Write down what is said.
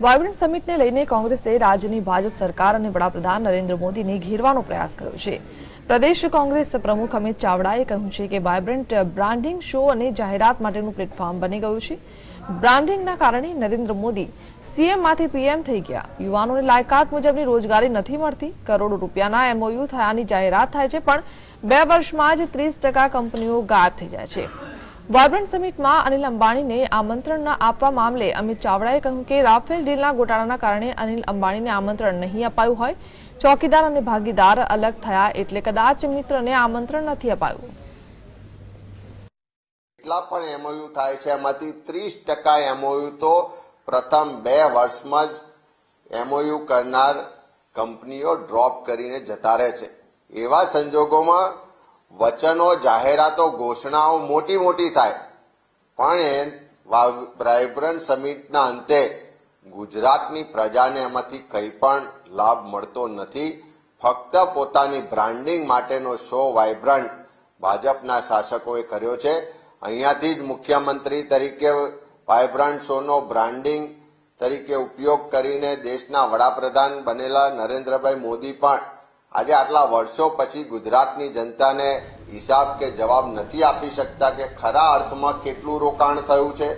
Vibrant સમિટને લઈને કોંગ્રેસે રાજ્યની ભાજપ સરકાર અને વડાપ્રધાન નરેન્દ્ર મોદીને ઘેરવાનો પ્રયાસ કર્યો છે. પ્રદેશ કોંગ્રેસ પ્રમુખ અમિત ચાવડાએ કહ્યું છે કે વાયબ્રન્ટ બ્રાન્ડિંગ શો અને જાહેરાત માટેનું પ્લેટફોર્મ બની ગયું છે. બ્રાન્ડિંગના કારણે નરેન્દ્ર મોદી સીએમમાંથી પીએમ થઈ ગયા. યુવાનોને લાયકાત મુજબની રોજગારી નથી મળતી. કરોડો રૂપિયાના એમઓયુ થયાની જાહેરાત થાય છે, પણ બે વર્ષમાં જ ત્રીસ ટકા કંપનીઓ ગાયબ થઈ જાય છે. વાયબ્રન્ટ સમિટમાં અનિલ અંબાણીને આમંત્રણ ન આપવા મામલે અમિત ચાવડાએ કહ્યું કે રાફેલ ડીલના ગોટાળાના કારણે અનિલ અંબાણીને આમંત્રણ નહીં અપાયું હોય. ચોકીદાર અને ભાગીદાર અલગ થયા એટલે કદાચ મિત્રને આમંત્રણ નથી અપાયું. કેટલા પણ એમઓયુ થાય છે, એમાંથી ત્રીસ ટકા એમઓયુ તો પ્રથમ બે વર્ષમાં જ એમઓયુ કરનાર કંપનીઓ ડ્રોપ કરીને જતા રહે છે. એવા સંજોગોમાં વચનો, જાહેરાતો, ઘોષણાઓ મોટી મોટી થાય. પણ એ વાઇબ્રન્ટ સમિટના અંતે ગુજરાતની પ્રજાને એમાંથી કંઈ પણ લાભ મળતો નથી. ફક્ત પોતાની બ્રાન્ડિંગ માટેનો શો વાઇબ્રન્ટ ભાજપના શાસકોએ કર્યો છે. અહીંયાથી જ મુખ્યમંત્રી તરીકે વાઇબ્રન્ટ શોનો બ્રાન્ડિંગ તરીકે ઉપયોગ કરીને દેશના વડાપ્રધાન બનેલા નરેન્દ્રભાઈ મોદી પણ આજે આટલા વર્ષો પછી ગુજરાતની જનતાને હિસાબ કે જવાબ નથી આપી શકતા કે ખરા અર્થમાં કેટલું રોકાણ થયું છે?